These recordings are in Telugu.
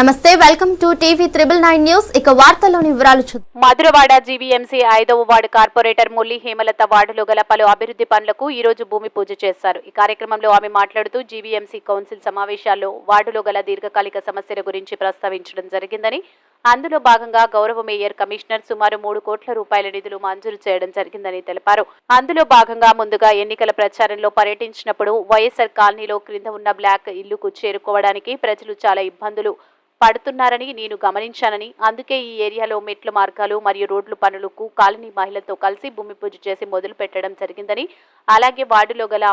నమస్తే welcome to TV triple nine news. ఇక వార్తల్లోని వివరాలు చూద్దాం మధురవాడ జీవీఎంసీ ఐదవ వార్డు కార్పొరేటర్ ముల్లి హేమలత వార్డులో గల పలు అభివృద్ధి పనులకు ఈ రోజు భూమి పూజ చేశారు. ఈ కార్యక్రమంలో ఆమె మాట్లాడుతూ జీవీఎంసీ కౌన్సిల్ సమావేశాల్లో వార్డులో గల దీర్ఘకాలిక సమస్యల గురించి ప్రస్తావించడం జరిగిందని అందులో భాగంగా గౌరవ మేయర్ కమిషనర్ సుమారు మూడు కోట్ల రూపాయల నిధులు మంజూరు చేయడం జరిగిందని తెలిపారు. అందులో భాగంగా ముందుగా ఎన్నికల ప్రచారంలో పర్యటించినప్పుడు వైఎస్ఆర్ కాలనీలో క్రింద ఉన్న బ్లాక్ ఇల్లుకు చేరుకోవడానికి ప్రజలు చాలా ఇబ్బందులు పడుతున్నారని నేను గమనించానని. అందుకే ఈ ఏరియాలో మెట్ల మార్గాలు మరియు రోడ్లు పనులకు కాలనీ మహిళలతో కలిసి భూమి పూజ చేసి మొదలు పెట్టడం జరిగిందని. అలాగే వార్డులో గల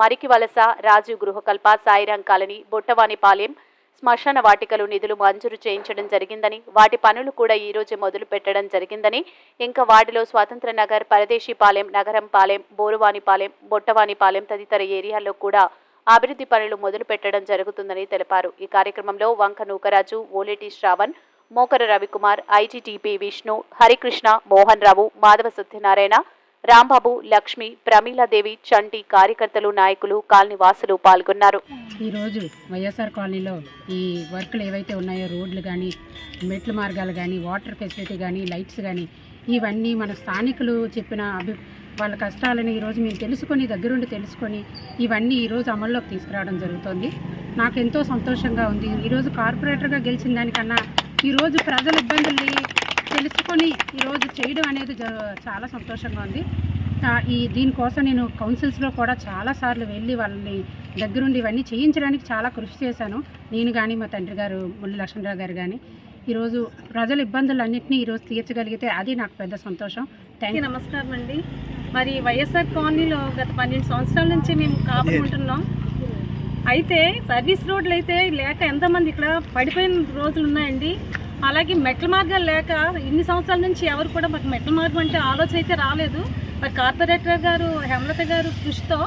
మరికి వలస రాజు గృహకల్ప సాయిరాం కాలనీ బొట్టవానిపాలెం శ్మశాన వాటికలు నిధులు మంజూరు చేయించడం జరిగిందని. వాటి పనులు కూడా ఈ రోజు మొదలు పెట్టడం జరిగిందని. ఇంకా వార్డులో స్వాతంత్ర నగర్ పరదేశీపాలెం నగరంపాలెం బోరువానిపాలెం బొట్టవానిపాలెం తదితర ఏరియాల్లో కూడా అభివృద్ధి పనులు మొదలు పెట్టడం జరుగుతుందని తెలిపారు. ఈ కార్యక్రమంలో వంక నూకరాజు ఓలేటి శ్రావణ్ మోకర రవికుమార్ ఐజీటీపీ విష్ణు హరికృష్ణ మోహన్ రావు మాధవ సత్యనారాయణ రాంబాబు లక్ష్మి ప్రమీలాదేవి చంటి కార్యకర్తలు నాయకులు కాలనీవాసులు పాల్గొన్నారు. ఈరోజు వైఎస్ఆర్ కాలనీలో ఈ వర్క్లు ఏవైతే ఉన్నాయో రోడ్లు కానీ మెట్ల మార్గాలు కానీ వాటర్ ఫెసిలిటీ కానీ లైట్స్ కానీ ఇవన్నీ మన స్థానికులు చెప్పిన అభి వాళ్ళ కష్టాలని ఈరోజు మేము తెలుసుకొని దగ్గరుండి తెలుసుకొని ఇవన్నీ ఈరోజు అమల్లోకి తీసుకురావడం జరుగుతుంది. నాకు ఎంతో సంతోషంగా ఉంది. ఈరోజు కార్పొరేటర్గా గెలిచిన దానికన్నా ఈరోజు ప్రజల ఇబ్బందుల్ని తెలుసుకొని ఈరోజు చేయడం అనేది చాలా సంతోషంగా ఉంది. ఈ దీనికోసం నేను కౌన్సిల్స్లో కూడా చాలాసార్లు వెళ్ళి వాళ్ళని దగ్గరుండి ఇవన్నీ చేయించడానికి చాలా కృషి చేశాను. నేను కానీ మా తండ్రి గారు ముల్లి లక్ష్మణరావు గారు కానీ ఈరోజు ప్రజల ఇబ్బందులన్నింటినీ ఈరోజు తీర్చగలిగితే అది నాకు పెద్ద సంతోషం. థ్యాంక్ నమస్కారం అండి మరి వైఎస్ఆర్ కాలనీలో గత పన్నెండు సంవత్సరాల నుంచి మేము కాపుకుంటున్నాం. అయితే సర్వీస్ రోడ్లు అయితే లేక ఎంతమంది ఇక్కడ పడిపోయిన రోజులు ఉన్నాయండి. అలాగే మెట్ల మార్గాలు లేక ఇన్ని సంవత్సరాల నుంచి ఎవరు కూడా మాకు మెట్ల మార్గం అంటే ఆలోచన అయితే రాలేదు. మరి కార్పొరేటర్ గారు హేమలత గారు కృషితో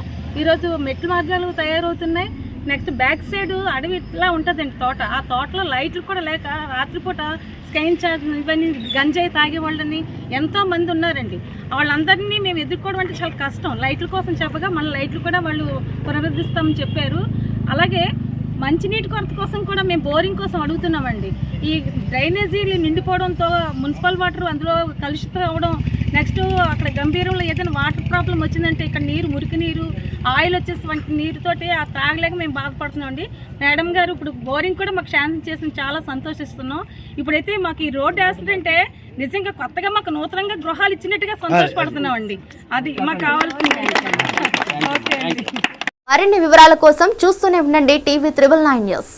ఈరోజు మెట్ల మార్గాలు తయారవుతున్నాయి. నెక్స్ట్ బ్యాక్ సైడ్ అడవి ఇట్లా ఉంటుందండి తోట. ఆ తోటలో లైట్లు కూడా లేక రాత్రిపూట స్కైన్ చార్జ్ ఇవన్నీ గంజాయి తాగే వాళ్ళని ఎంతో మంది ఉన్నారండి. వాళ్ళందరినీ మేము ఎదుర్కోవడం అంటే చాలా కష్టం. లైట్ల కోసం చెప్పగా మన లైట్లు కూడా వాళ్ళు పునరుద్ధిస్తామని చెప్పారు. అలాగే మంచినీటి కొరత కోసం కూడా మేము బోరింగ్ కోసం అడుగుతున్నామండి. ఈ డ్రైనేజీలు నిండిపోవడంతో మున్సిపల్ వాటర్ అందులో కలుషితం అవడం నెక్స్ట్ అక్కడ గంభీరంలో ఏదైనా వాటర్ ప్రాబ్లం వచ్చిందంటే ఇక్కడ నీరు మురికి నీరు ఆయిల్ వచ్చేసి వంటి నీరుతోటి ఆ తాగలేక మేము బాధపడుతున్నాం అండి. మేడం గారు ఇప్పుడు బోరింగ్ కూడా మాకు శాంక్షన్ చేసిన చాలా సంతోషిస్తున్నాం. ఇప్పుడైతే మాకు ఈ రోడ్ యాక్సిడెంటే నిజంగా కొత్తగా మాకు నూతనంగా గృహాలు ఇచ్చినట్టుగా సంతోషపడుతున్నాం అండి. అది మాకు కావాల్సింది. మరిన్ని వివరాల కోసం చూస్తూనే ఉండండి టీవీ త్రిబుల్ నైన్ న్యూస్.